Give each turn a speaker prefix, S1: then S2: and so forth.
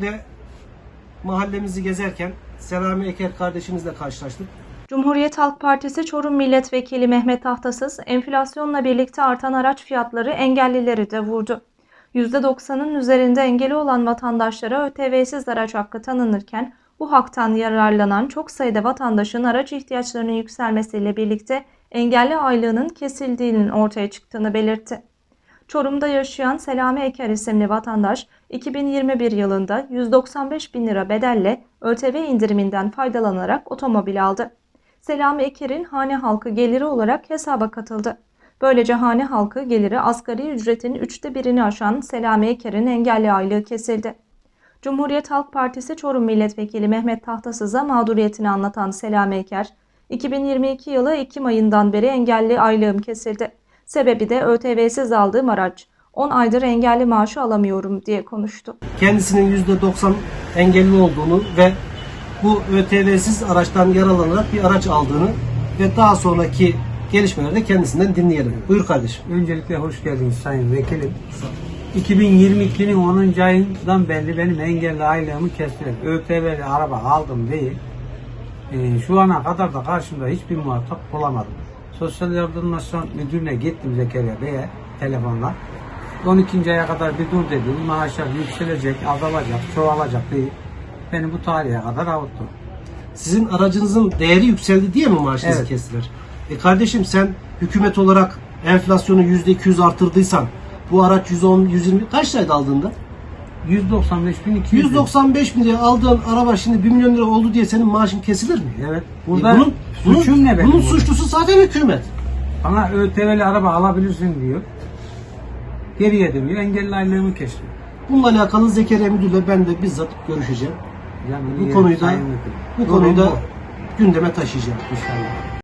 S1: De mahallemizi gezerken Selami Eker kardeşimizle karşılaştık.
S2: Cumhuriyet Halk Partisi Çorum Milletvekili Mehmet Tahtasız, enflasyonla birlikte artan araç fiyatları engellileri de vurdu. %90'ın üzerinde engeli olan vatandaşlara ÖTV'siz araç hakkı tanınırken, bu haktan yararlanan çok sayıda vatandaşın araç ihtiyaçlarının yükselmesiyle birlikte engelli aylığının kesildiğinin ortaya çıktığını belirtti. Çorum'da yaşayan Selami Eker isimli vatandaş 2021 yılında 195 bin lira bedelle ÖTV indiriminden faydalanarak otomobil aldı. Selami Eker'in hane halkı geliri olarak hesaba katıldı. Böylece hane halkı geliri asgari ücretin üçte birini aşan Selami Eker'in engelli aylığı kesildi. Cumhuriyet Halk Partisi Çorum Milletvekili Mehmet Tahtasız'a mağduriyetini anlatan Selami Eker, 2022 yılı Ekim ayından beri engelli aylığım kesildi. Sebebi de ÖTV'siz aldığım araç. 10 aydır engelli maaşı alamıyorum diye konuştu.
S1: Kendisinin %90 engelli olduğunu ve bu ÖTV'siz araçtan yararlanarak bir araç aldığını ve daha sonraki gelişmeleri de kendisinden dinleyelim. Buyur kardeşim.
S3: Öncelikle hoş geldiniz Sayın Vekilim. 2022'nin 10. ayından belli benim engelli aylığımı kestiler. ÖTV'li araba aldım değil. Ee, şu ana kadar da karşımda hiçbir muhatap bulamadım. Sosyal Yardımlaşma Müdürü'ne gittim Zekeriya Bey'e telefonla. 12. aya kadar bir dur dedim. Maaşlar yükselecek, azalacak, çoğalacak değil. Beni bu tarihe kadar avuttu.
S1: Sizin aracınızın değeri yükseldi diye mi maaşınızı
S3: Evet.
S1: kestiler? E kardeşim sen hükümet olarak enflasyonu %200 artırdıysan bu araç 110 120 kaç liraydı aldığında?
S3: 195.200
S1: 195 bin liraya aldığın araba şimdi 1 milyon lira oldu diye senin maaşın kesilir mi?
S3: Evet.
S1: E
S3: Burada
S1: bunun, bunun,
S3: suçum ne benim?
S1: bunun
S3: burada?
S1: suçlusu zaten hükümet.
S3: Bana ÖTV'li araba alabilirsin diyor. Geriye dönüyor. Engelli aylığımı kesiyor.
S1: Bununla alakalı Zekeriya Müdür'le ben de bizzat görüşeceğim.
S3: Yani
S1: Bu konuyu da bu konuyu da gündeme taşıyacağım.
S3: İnşallah.